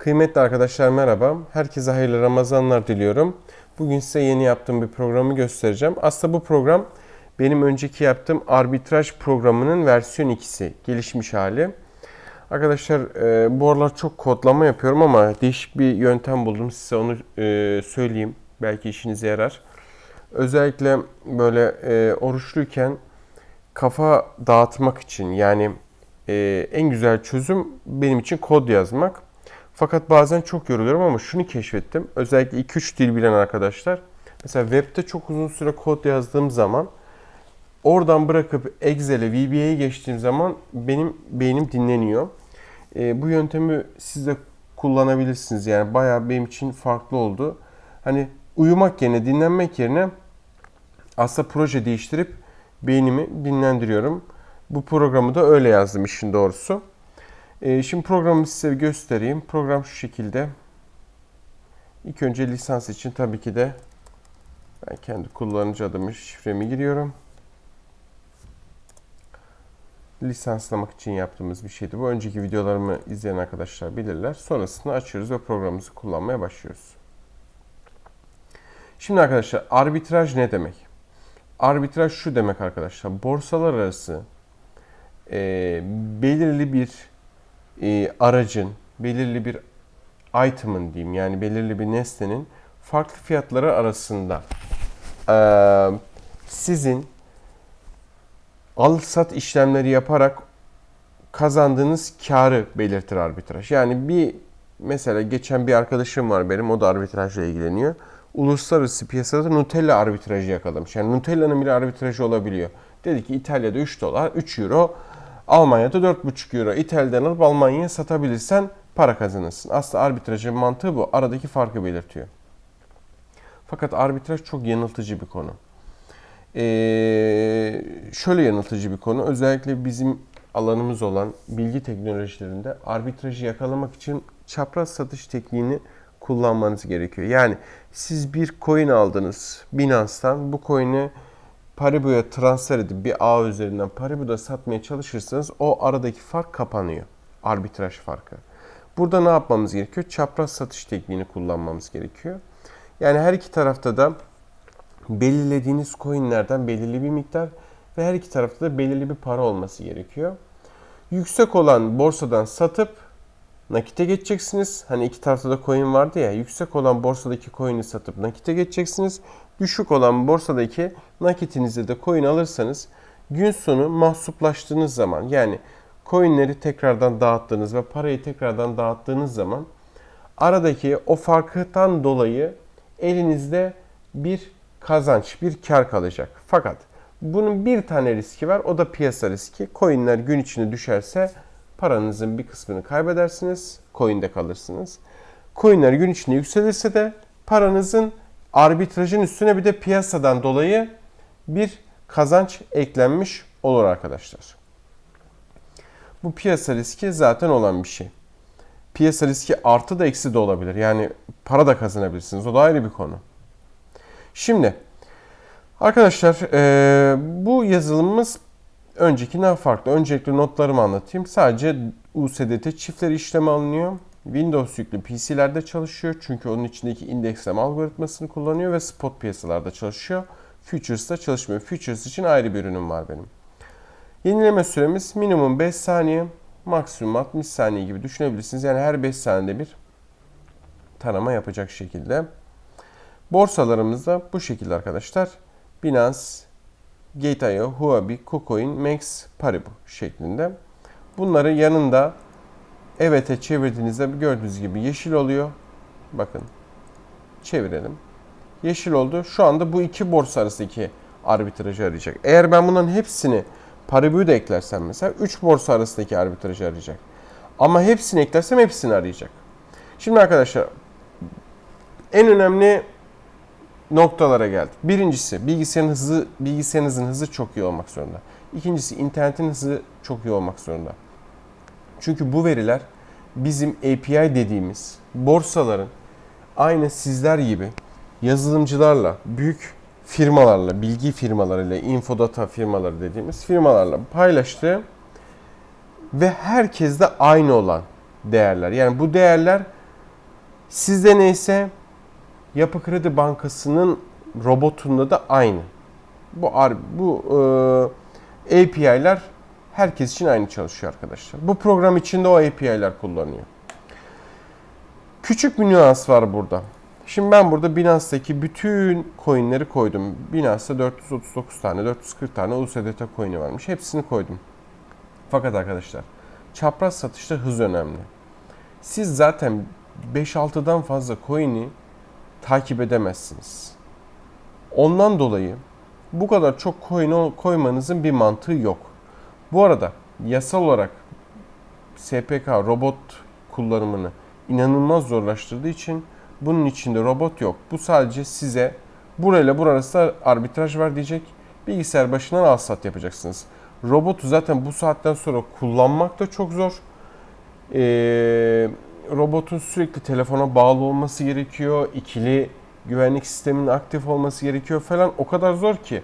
Kıymetli arkadaşlar merhaba. Herkese hayırlı Ramazanlar diliyorum. Bugün size yeni yaptığım bir programı göstereceğim. Aslında bu program benim önceki yaptığım arbitraj programının versiyon 2'si, gelişmiş hali. Arkadaşlar e, bu aralar çok kodlama yapıyorum ama değişik bir yöntem buldum. Size onu e, söyleyeyim. Belki işinize yarar. Özellikle böyle e, oruçluyken kafa dağıtmak için yani en güzel çözüm benim için kod yazmak. Fakat bazen çok yoruluyorum ama şunu keşfettim. Özellikle 2-3 dil bilen arkadaşlar. Mesela webde çok uzun süre kod yazdığım zaman oradan bırakıp Excel'e, VBA'ye geçtiğim zaman benim beynim dinleniyor. E, bu yöntemi siz de kullanabilirsiniz. Yani bayağı benim için farklı oldu. Hani uyumak yerine, dinlenmek yerine aslında proje değiştirip beynimi dinlendiriyorum. Bu programı da öyle yazdım işin doğrusu. Ee, şimdi programı size göstereyim. Program şu şekilde. İlk önce lisans için tabii ki de ben kendi kullanıcı adımı, şifremi giriyorum. Lisanslamak için yaptığımız bir şeydi. Bu önceki videolarımı izleyen arkadaşlar bilirler. Sonrasında açıyoruz ve programımızı kullanmaya başlıyoruz. Şimdi arkadaşlar arbitraj ne demek? Arbitraj şu demek arkadaşlar. Borsalar arası e, belirli bir e, aracın, belirli bir item'ın diyeyim yani belirli bir nesnenin farklı fiyatları arasında e, sizin al sat işlemleri yaparak kazandığınız karı belirtir arbitraj. Yani bir mesela geçen bir arkadaşım var benim o da arbitrajla ilgileniyor. Uluslararası piyasada Nutella arbitrajı yakalamış. Yani Nutella'nın bile arbitrajı olabiliyor. Dedi ki İtalya'da 3 dolar, 3 euro, Almanya'da 4,5 euro. İtalya'dan alıp Almanya'ya satabilirsen para kazanırsın. Aslında arbitrajın mantığı bu. Aradaki farkı belirtiyor. Fakat arbitraj çok yanıltıcı bir konu. Ee, şöyle yanıltıcı bir konu. Özellikle bizim alanımız olan bilgi teknolojilerinde arbitrajı yakalamak için çapraz satış tekniğini kullanmanız gerekiyor. Yani siz bir coin aldınız Binance'tan. Bu coin'i Paribu'ya transfer edip bir ağ üzerinden Paribu'da satmaya çalışırsanız o aradaki fark kapanıyor. Arbitraj farkı. Burada ne yapmamız gerekiyor? Çapraz satış tekniğini kullanmamız gerekiyor. Yani her iki tarafta da belirlediğiniz coinlerden belirli bir miktar ve her iki tarafta da belirli bir para olması gerekiyor. Yüksek olan borsadan satıp nakite geçeceksiniz. Hani iki tarafta da coin vardı ya. Yüksek olan borsadaki coin'i satıp nakite geçeceksiniz. Düşük olan borsadaki nakitinize de coin alırsanız gün sonu mahsuplaştığınız zaman yani coinleri tekrardan dağıttığınız ve parayı tekrardan dağıttığınız zaman aradaki o farktan dolayı elinizde bir kazanç, bir kar kalacak. Fakat bunun bir tane riski var. O da piyasa riski. Coinler gün içinde düşerse paranızın bir kısmını kaybedersiniz. Coin'de kalırsınız. Coinler gün içinde yükselirse de paranızın arbitrajın üstüne bir de piyasadan dolayı bir kazanç eklenmiş olur arkadaşlar. Bu piyasa riski zaten olan bir şey. Piyasa riski artı da eksi de olabilir. Yani para da kazanabilirsiniz. O da ayrı bir konu. Şimdi arkadaşlar bu yazılımımız öncekinden farklı. Öncelikle notlarımı anlatayım. Sadece USDT çiftleri işleme alınıyor. Windows yüklü PC'lerde çalışıyor. Çünkü onun içindeki indeksleme algoritmasını kullanıyor ve spot piyasalarda çalışıyor. Futures'ta çalışmıyor. Futures için ayrı bir ürünüm var benim. Yenileme süremiz minimum 5 saniye, maksimum 60 saniye gibi düşünebilirsiniz. Yani her 5 saniyede bir tarama yapacak şekilde. Borsalarımız da bu şekilde arkadaşlar. Binance, Gate.io, Huobi, KuCoin, Max, Paribu şeklinde. Bunları yanında evet'e çevirdiğinizde gördüğünüz gibi yeşil oluyor. Bakın çevirelim. Yeşil oldu. Şu anda bu iki borsa arasındaki arbitrajı arayacak. Eğer ben bunların hepsini Paribu'yu da eklersem mesela 3 borsa arasındaki arbitrajı arayacak. Ama hepsini eklersem hepsini arayacak. Şimdi arkadaşlar en önemli noktalara geldik. Birincisi bilgisayarın hızı, bilgisayarınızın hızı çok iyi olmak zorunda. İkincisi internetin hızı çok iyi olmak zorunda. Çünkü bu veriler bizim API dediğimiz borsaların aynı sizler gibi yazılımcılarla, büyük firmalarla, bilgi firmalarıyla, infodata firmaları dediğimiz firmalarla paylaştığı ve herkeste aynı olan değerler. Yani bu değerler Sizde neyse Yapı Kredi Bankası'nın robotunda da aynı. Bu bu e, API'ler herkes için aynı çalışıyor arkadaşlar. Bu program içinde o API'ler kullanıyor. Küçük bir nüans var burada. Şimdi ben burada Binance'daki bütün coinleri koydum. Binance'da 439 tane, 440 tane USDT coin'i varmış. Hepsini koydum. Fakat arkadaşlar çapraz satışta hız önemli. Siz zaten 5-6'dan fazla coin'i takip edemezsiniz. Ondan dolayı bu kadar çok coin koymanızın bir mantığı yok. Bu arada yasal olarak SPK robot kullanımını inanılmaz zorlaştırdığı için bunun içinde robot yok. Bu sadece size burayla burası arbitraj var diyecek. Bilgisayar başından al sat yapacaksınız. Robotu zaten bu saatten sonra kullanmak da çok zor. Ee, robotun sürekli telefona bağlı olması gerekiyor. İkili güvenlik sisteminin aktif olması gerekiyor falan. O kadar zor ki.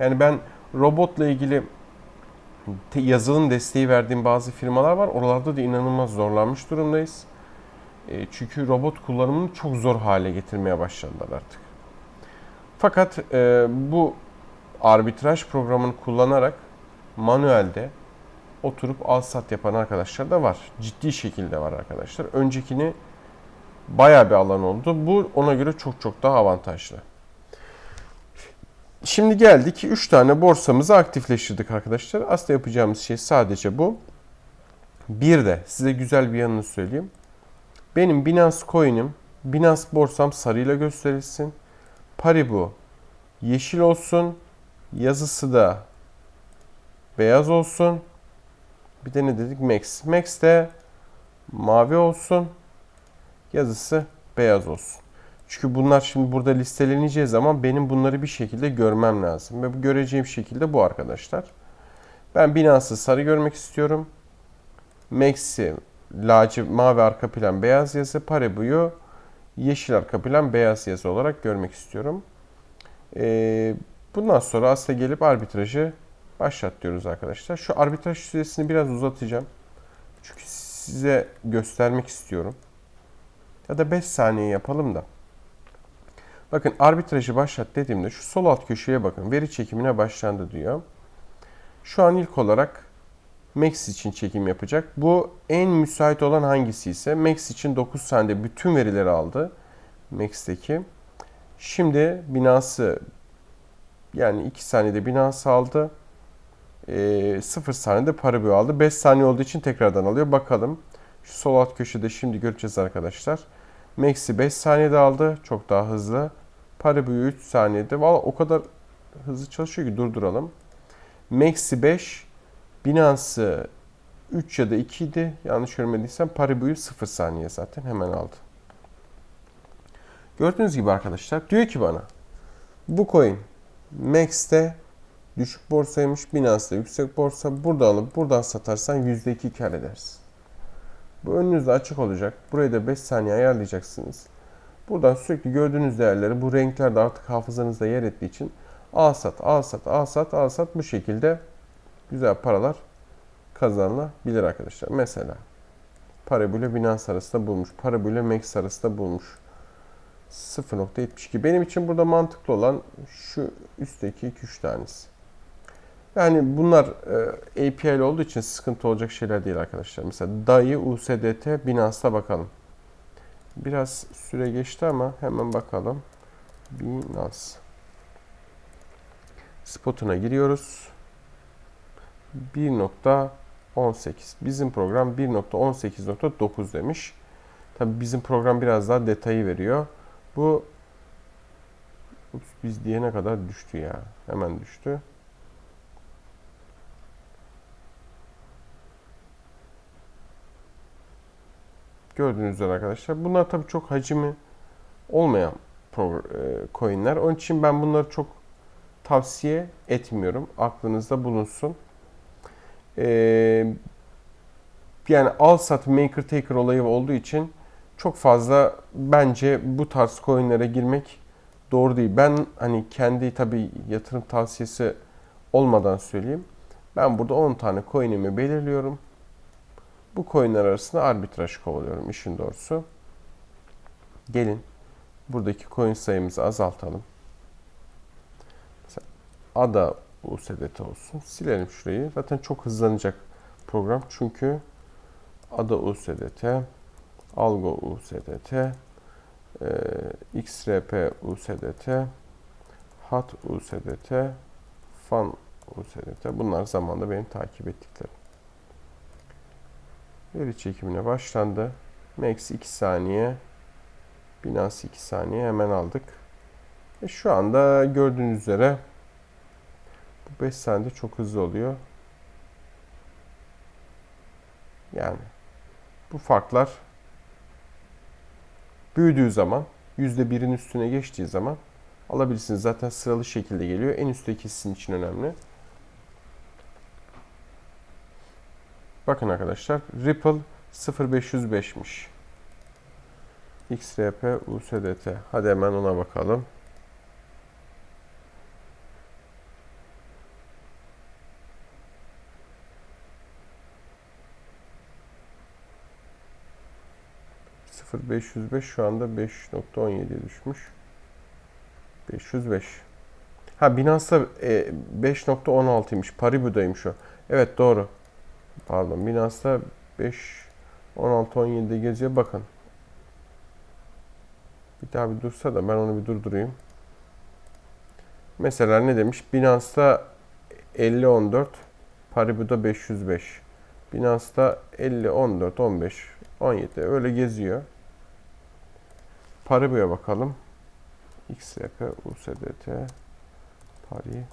Yani ben robotla ilgili yazılım desteği verdiğim bazı firmalar var. Oralarda da inanılmaz zorlanmış durumdayız. E, çünkü robot kullanımını çok zor hale getirmeye başladılar artık. Fakat e, bu arbitraj programını kullanarak manuelde oturup al sat yapan arkadaşlar da var. Ciddi şekilde var arkadaşlar. Öncekini bayağı bir alan oldu. Bu ona göre çok çok daha avantajlı. Şimdi geldik 3 tane borsamızı aktifleştirdik arkadaşlar. Aslında yapacağımız şey sadece bu. Bir de size güzel bir yanını söyleyeyim. Benim Binance Coin'im, Binance borsam sarıyla gösterilsin. Paribu yeşil olsun. Yazısı da beyaz olsun. Bir de ne dedik? Max. Max de mavi olsun. Yazısı beyaz olsun. Çünkü bunlar şimdi burada listeleneceği zaman benim bunları bir şekilde görmem lazım. Ve bu göreceğim şekilde bu arkadaşlar. Ben Binance'ı sarı görmek istiyorum. Max'i laci mavi arka plan beyaz yazı, Paribu'yu yeşil arka plan beyaz yazı olarak görmek istiyorum. Ee, bundan sonra aslında gelip arbitrajı başlat diyoruz arkadaşlar. Şu arbitraj süresini biraz uzatacağım. Çünkü size göstermek istiyorum. Ya da 5 saniye yapalım da. Bakın arbitrajı başlat dediğimde şu sol alt köşeye bakın. Veri çekimine başlandı diyor. Şu an ilk olarak Max için çekim yapacak. Bu en müsait olan hangisi ise Max için 9 saniyede bütün verileri aldı. Max'teki. Şimdi binası yani 2 saniyede binası aldı. E, 0 saniyede Paribio aldı. 5 saniye olduğu için tekrardan alıyor. Bakalım. Şu sol alt köşede şimdi göreceğiz arkadaşlar. Max'i 5 saniyede aldı. Çok daha hızlı. Paribio'yu 3 saniyede. Valla o kadar hızlı çalışıyor ki durduralım. Max'i 5, Binance'ı 3 ya da 2 idi. Yanlış görmediysem Paribu'yu 0 saniye zaten hemen aldı. Gördüğünüz gibi arkadaşlar diyor ki bana bu coin Max'te düşük borsaymış, Binance'da yüksek borsa. Burada alıp buradan satarsan %2 kar edersin. Bu önünüzde açık olacak. Burayı da 5 saniye ayarlayacaksınız. Buradan sürekli gördüğünüz değerleri bu renkler de artık hafızanızda yer ettiği için al sat, al sat, al sat, al sat bu şekilde güzel paralar kazanılabilir arkadaşlar. Mesela Paribu ile Binance arasında bulmuş. Paribu ile Max arasında bulmuş. 0.72. Benim için burada mantıklı olan şu üstteki 2-3 tanesi. Yani bunlar e, API olduğu için sıkıntı olacak şeyler değil arkadaşlar. Mesela DAI, USDT, Binance'da bakalım. Biraz süre geçti ama hemen bakalım. Binance. Spotuna giriyoruz. 1.18. Bizim program 1.18.9 demiş. Tabi bizim program biraz daha detayı veriyor. Bu ups, biz diyene kadar düştü ya. Hemen düştü. Gördüğünüz üzere arkadaşlar. Bunlar tabi çok hacimi olmayan e, coinler. Onun için ben bunları çok tavsiye etmiyorum. Aklınızda bulunsun. Ee, yani al sat maker taker olayı olduğu için çok fazla bence bu tarz coinlere girmek doğru değil. Ben hani kendi tabi yatırım tavsiyesi olmadan söyleyeyim. Ben burada 10 tane coin'imi belirliyorum. Bu coinler arasında arbitraj kovalıyorum işin doğrusu. Gelin buradaki coin sayımızı azaltalım. Mesela ADA USDT olsun. Silelim şurayı. Zaten çok hızlanacak program. Çünkü ADA USDT, Algo USDT, e, XRP USDT, HAT USDT, FAN USDT. Bunlar zamanda benim takip ettiklerim. Veri çekimine başlandı. Max 2 saniye. Binance 2 saniye hemen aldık. Ve şu anda gördüğünüz üzere bu 5 saniyede çok hızlı oluyor. Yani bu farklar büyüdüğü zaman %1'in üstüne geçtiği zaman alabilirsiniz. Zaten sıralı şekilde geliyor. En üstteki sizin için önemli. Bakın arkadaşlar Ripple 0505'miş. XRP USDT. Hadi hemen ona bakalım. %0505 şu anda 5.17'ye düşmüş. 505. Ha Binance'da e, 5.16'ymış. Paribu'daymış o. Evet doğru. Pardon Binance'da 5 16 17'de geziyor. Bakın. Bir daha bir dursa da ben onu bir durdurayım. Mesela ne demiş? Binance'da 50 14, Paribu'da 505. Binance'da 50 14 15 17 öyle geziyor. Paribu'ya bakalım. XRP USDT Pari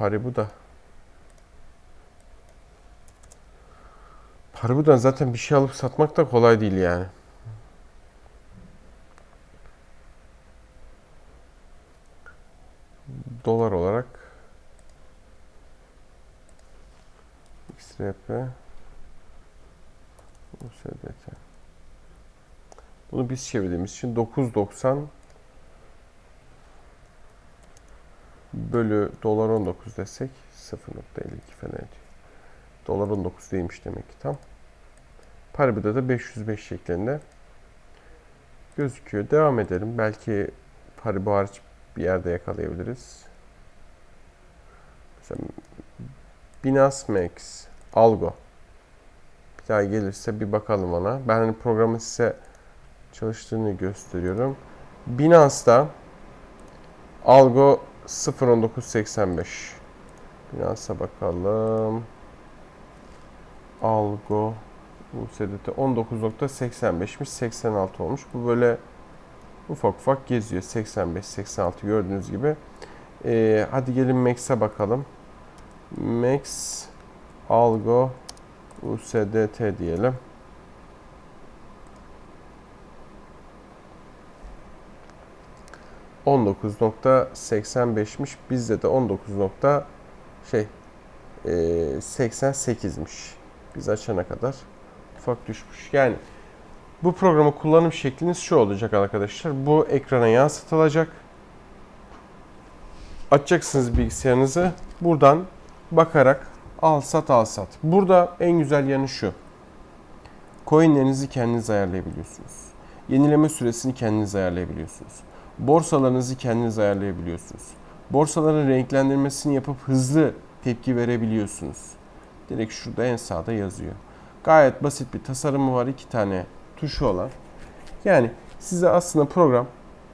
bu. Yani Paribu da Paribu'dan zaten bir şey alıp satmak da kolay değil yani. Dolar olarak XRP USDT Bunu biz çevirdiğimiz için 9.90 bölü dolar 19 desek 0.52 falan ediyor. Dolar 19 değilmiş demek ki tam. Paribu'da da 505 şeklinde gözüküyor. Devam edelim. Belki Paribu hariç bir yerde yakalayabiliriz. Mesela Binance Max, Algo. Bir daha gelirse bir bakalım ona. Ben hani programın size çalıştığını gösteriyorum. Binance'da Algo 0.1985. Binance'a bakalım. Algo USDT 19.85'miş 86 olmuş. Bu böyle ufak ufak geziyor. 85-86 gördüğünüz gibi. Ee, hadi gelin Max'e bakalım. Max Algo USDT diyelim. %19.85'miş. Bizde de 19. nokta şey e, 88'miş. Biz açana kadar ufak düşmüş. Yani bu programı kullanım şekliniz şu olacak arkadaşlar. Bu ekrana yansıtılacak. Açacaksınız bilgisayarınızı. Buradan bakarak al sat al sat. Burada en güzel yanı şu. Coinlerinizi kendiniz ayarlayabiliyorsunuz. Yenileme süresini kendiniz ayarlayabiliyorsunuz. Borsalarınızı kendiniz ayarlayabiliyorsunuz. Borsaların renklendirmesini yapıp hızlı tepki verebiliyorsunuz. Direkt şurada en sağda yazıyor. Gayet basit bir tasarımı var. iki tane tuşu olan. Yani size aslında program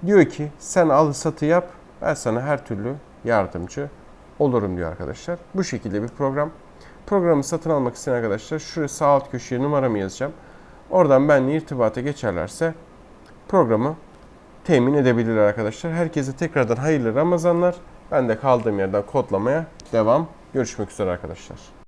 diyor ki sen al satı yap. Ben sana her türlü yardımcı olurum diyor arkadaşlar. Bu şekilde bir program. Programı satın almak isteyen arkadaşlar şuraya sağ alt köşeye numaramı yazacağım. Oradan benimle irtibata geçerlerse programı temin edebilirler arkadaşlar. Herkese tekrardan hayırlı Ramazanlar. Ben de kaldığım yerden kodlamaya devam. Görüşmek üzere arkadaşlar.